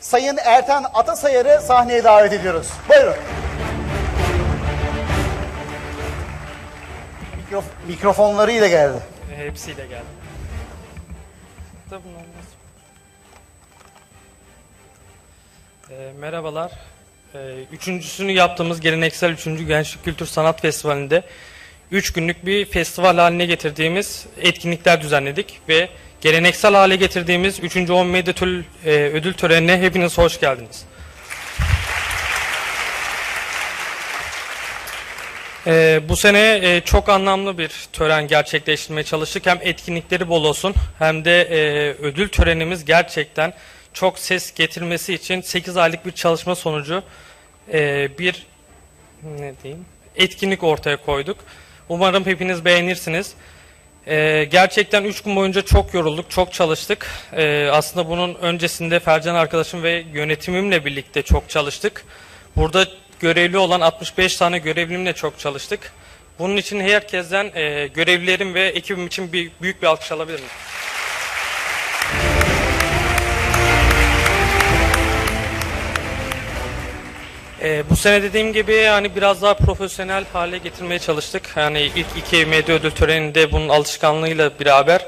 Sayın Ertan Atasayar'ı sahneye davet ediyoruz. Buyurun. Mikrof- mikrofonlarıyla geldi. Hepsiyle geldim. Da bunlar? Ee, merhabalar. Ee, üçüncüsünü yaptığımız geleneksel 3. Gençlik Kültür Sanat Festivali'nde 3 günlük bir festival haline getirdiğimiz etkinlikler düzenledik ve geleneksel hale getirdiğimiz 3. 10 Medya Tül- e, ödül törenine hepiniz hoş geldiniz. Ee, bu sene e, çok anlamlı bir tören gerçekleştirmeye çalıştık. Hem etkinlikleri bol olsun hem de e, ödül törenimiz gerçekten çok ses getirmesi için 8 aylık bir çalışma sonucu e, bir ne diyeyim etkinlik ortaya koyduk. Umarım hepiniz beğenirsiniz. E, gerçekten 3 gün boyunca çok yorulduk, çok çalıştık. E, aslında bunun öncesinde Fercan arkadaşım ve yönetimimle birlikte çok çalıştık. Burada görevli olan 65 tane görevlimle çok çalıştık. Bunun için herkesten e, görevlilerim ve ekibim için bir, büyük bir alkış alabilir miyim? E, bu sene dediğim gibi yani biraz daha profesyonel hale getirmeye çalıştık. Yani ilk iki medya ödül töreninde bunun alışkanlığıyla beraber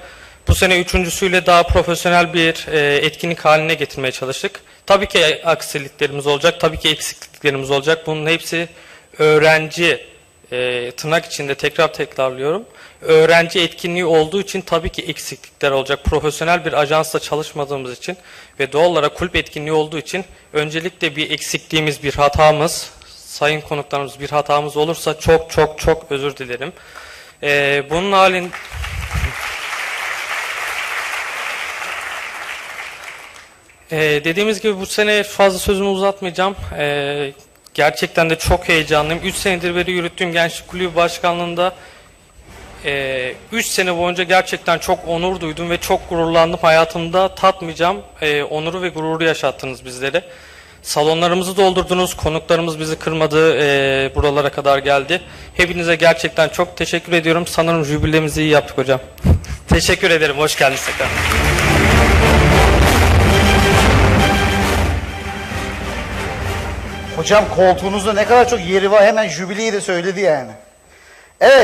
bu sene üçüncüsüyle daha profesyonel bir e, etkinlik haline getirmeye çalıştık. Tabii ki aksiliklerimiz olacak, tabii ki eksikliklerimiz olacak. Bunun hepsi öğrenci e, tırnak içinde tekrar tekrarlıyorum. Öğrenci etkinliği olduğu için tabii ki eksiklikler olacak. Profesyonel bir ajansla çalışmadığımız için ve doğal olarak kulüp etkinliği olduğu için öncelikle bir eksikliğimiz, bir hatamız, sayın konuklarımız bir hatamız olursa çok çok çok özür dilerim. E, bunun halin Ee, dediğimiz gibi bu sene fazla sözümü uzatmayacağım. Ee, gerçekten de çok heyecanlıyım. 3 senedir beri yürüttüğüm Gençlik Kulübü Başkanlığı'nda 3 sene boyunca gerçekten çok onur duydum ve çok gururlandım. Hayatımda tatmayacağım e, onuru ve gururu yaşattınız bizlere. Salonlarımızı doldurdunuz, konuklarımız bizi kırmadı, e, buralara kadar geldi. Hepinize gerçekten çok teşekkür ediyorum. Sanırım jübilemizi iyi yaptık hocam. teşekkür ederim, hoş geldiniz tekrar. Hocam koltuğunuzda ne kadar çok yeri var hemen jübileyi de söyledi yani.